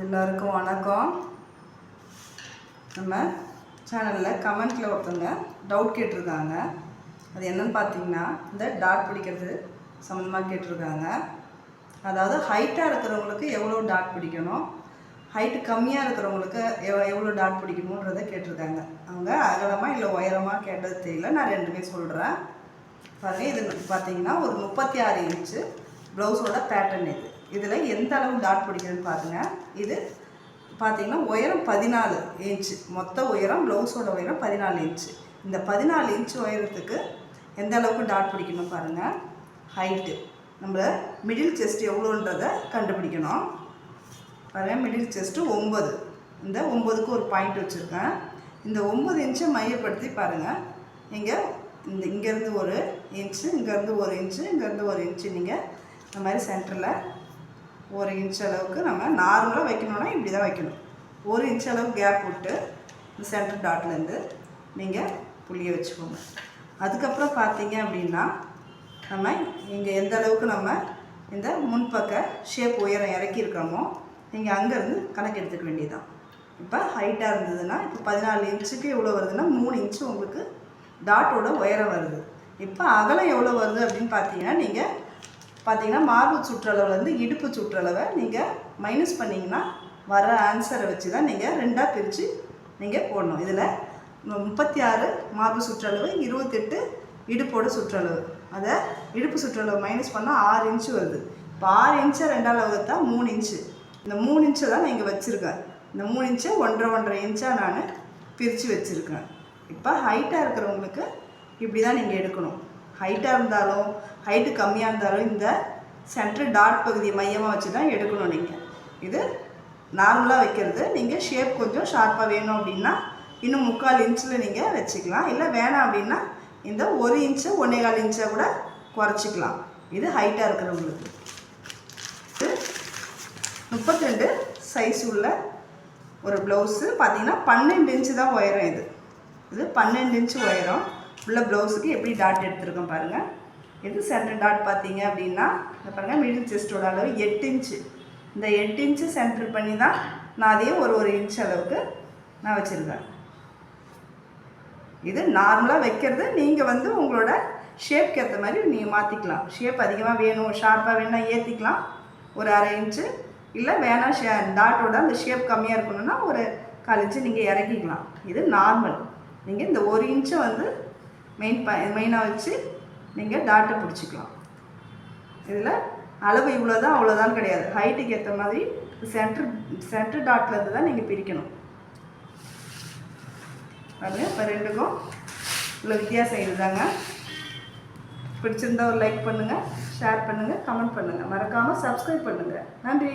எல்லோருக்கும் வணக்கம். நம்ம சேனலில் கமெண்ட்டில் ஒருத்தவங்க டவுட் கேட்டிருக்காங்க. அது என்னன்னு பார்த்தீங்கன்னா இந்த டாட் பிடிக்கிறது சம்மந்தமாக கேட்டிருக்காங்க. அதாவது ஹைட்டாக இருக்கிறவங்களுக்கு எவ்வளோ டாட் பிடிக்கணும்? ஹைட்டு கம்மியாக இருக்கிறவங்களுக்கு எவ் எவ்வளோ டாட் பிடிக்கணுன்றதை கேட்டிருக்காங்க. அவங்க அகலமாக இல்லை உயரமாக கேட்டது தெரியல. நான் ரெண்டுமே சொல்கிறேன் பாருங்கள் இது பார்த்தீங்கன்னா ஒரு முப்பத்தி ஆறு இன்ச்சு ப்ளவுஸோட பேட்டர்ன் இது. இதில் எந்த அளவு டாட் பிடிக்குதுன்னு பாருங்கள் இது பார்த்தீங்கன்னா உயரம் பதினாலு இன்ச்சு மொத்த உயரம் ப்ளவுஸோட உயரம் பதினாலு இன்ச்சு இந்த பதினாலு இன்ச்சு உயரத்துக்கு எந்த அளவுக்கு டாட் பிடிக்கணும் பாருங்கள் ஹைட்டு நம்ம மிடில் செஸ்ட் எவ்வளோன்றதை கண்டுபிடிக்கணும். பாருங்கள் மிடில் செஸ்ட்டு ஒம்பது இந்த ஒம்பதுக்கு ஒரு பாயிண்ட் வச்சுருக்கேன். இந்த ஒம்பது இன்ச்சை மையப்படுத்தி பாருங்கள் இங்கே இந்த இங்கேருந்து ஒரு இன்ச்சு இங்கேருந்து ஒரு இன்ச்சு இங்கேருந்து ஒரு இன்ச்சு நீங்கள் இந்த மாதிரி சென்டரில் ஒரு இன்ச் அளவுக்கு நம்ம நார்மலாக வைக்கணும்னா இப்படி தான் வைக்கணும். ஒரு இன்ச் அளவு கேப் விட்டு இந்த சென்டர் டாட்லேருந்து நீங்கள் புள்ளிய வச்சுக்கோங்க. அதுக்கப்புறம் பார்த்தீங்க அப்படின்னா நம்ம இங்கே எந்த அளவுக்கு நம்ம இந்த முன்பக்க ஷேப் உயரம் இறக்கியிருக்கோமோ நீங்கள் அங்கேருந்து கணக்கு எடுத்துக்க வேண்டியதுதான். இப்போ ஹைட்டாக இருந்ததுன்னா இப்போ பதினாலு இன்ச்சுக்கு எவ்வளோ வருதுன்னா மூணு இன்ச்சு உங்களுக்கு டாட்டோட உயரம் வருது. இப்போ அகலம் எவ்வளோ வருது அப்படின்னு பார்த்தீங்கன்னா நீங்கள் பார்த்தீங்கன்னா மார்பு சுற்றளவுலேருந்து இடுப்பு சுற்றளவை நீங்கள் மைனஸ் பண்ணிங்கன்னா வர ஆன்சரை வச்சு தான் நீங்கள் ரெண்டாக பிரித்து நீங்கள் போடணும். இதில் முப்பத்தி ஆறு மார்பு சுற்றளவு இருபத்தெட்டு இடுப்போட சுற்றளவு. அதை இடுப்பு சுற்றளவு மைனஸ் பண்ணால் ஆறு இன்ச்சு வருது. இப்போ ஆறு இன்ச்சை ரெண்டால் வகுத்தா மூணு இன்ச்சு இந்த மூணு இன்ச்சை தான் நான் இங்கே வச்சுருக்கேன். இந்த மூணு இன்ச்சை ஒன்றரை ஒன்றரை இன்ச்சாக நான் பிரித்து வச்சுருக்கேன். இப்போ ஹைட்டாக இருக்கிறவங்களுக்கு இப்படி தான் நீங்கள் எடுக்கணும். ஹைட்டாக இருந்தாலும் ஹைட்டு கம்மியாக இருந்தாலும் இந்த சென்டர் டாட் பகுதியை மையமாக வச்சு தான் எடுக்கணும் நீங்கள் இது நார்மலாக வைக்கிறது. நீங்கள் ஷேப் கொஞ்சம் ஷார்ப்பாக வேணும் அப்படின்னா இன்னும் முக்கால் இன்ச்சில் நீங்கள் வச்சுக்கலாம். இல்லை வேணாம் அப்படின்னா இந்த ஒரு இன்ச்சு ஒன்றே கால் இன்ச்சை கூட குறைச்சிக்கலாம். இது ஹைட்டாக இருக்கிறவங்களுக்கு. இது முப்பத்தி ரெண்டு சைஸ் உள்ள ஒரு ப்ளவுஸு பார்த்தீங்கன்னா பன்னெண்டு இன்ச்சு தான் உயரம் இது. இது பன்னெண்டு இன்ச்சு உயரம். உள்ள ப்ளவுஸுக்கு எப்படி டாட் எடுத்துருக்கோம் பாருங்கள் இது சென்டர் டாட் பார்த்தீங்க அப்படின்னா இந்த பாருங்கள் மிடில் செஸ்டோட அளவு எட்டு இன்ச்சு இந்த எட்டு இன்ச்சு சென்டர் பண்ணி தான் நான் அதையும் ஒரு ஒரு இன்ச் அளவுக்கு நான் வச்சுருக்கேன். இது நார்மலாக வைக்கிறது. நீங்கள் வந்து உங்களோட ஷேப்க்கு ஏற்ற மாதிரி நீங்கள் மாற்றிக்கலாம் ஷேப் அதிகமாக வேணும் ஷார்ப்பாக வேணும்னா ஏற்றிக்கலாம் ஒரு அரை இன்ச்சு இல்லை வேணாம் ஷே டாட்டோட அந்த ஷேப் கம்மியாக இருக்கணும்னா ஒரு கால் இன்ச்சு நீங்கள் இறக்கிக்கலாம். இது நார்மல் நீங்கள் இந்த ஒரு இன்ச்சை வந்து மெயின் ப மெயினாக வச்சு நீங்கள் டாட்டை பிடிச்சிக்கலாம். இதில் அளவு இவ்வளோ தான் அவ்வளோதான் கிடையாது ஹைட்டுக்கு ஏற்ற மாதிரி சென்ட்ரு சென்ட்ரு டாட்லேருந்து தான் நீங்கள் பிரிக்கணும். பாருங்கள் இப்போ ரெண்டுக்கும் உள்ள வித்தியாசம் இதுதாங்க. பிடிச்சிருந்தா ஒரு லைக் பண்ணுங்கள் ஷேர் பண்ணுங்கள் கமெண்ட் பண்ணுங்கள் மறக்காமல் சப்ஸ்கிரைப் பண்ணுங்கள் நன்றி.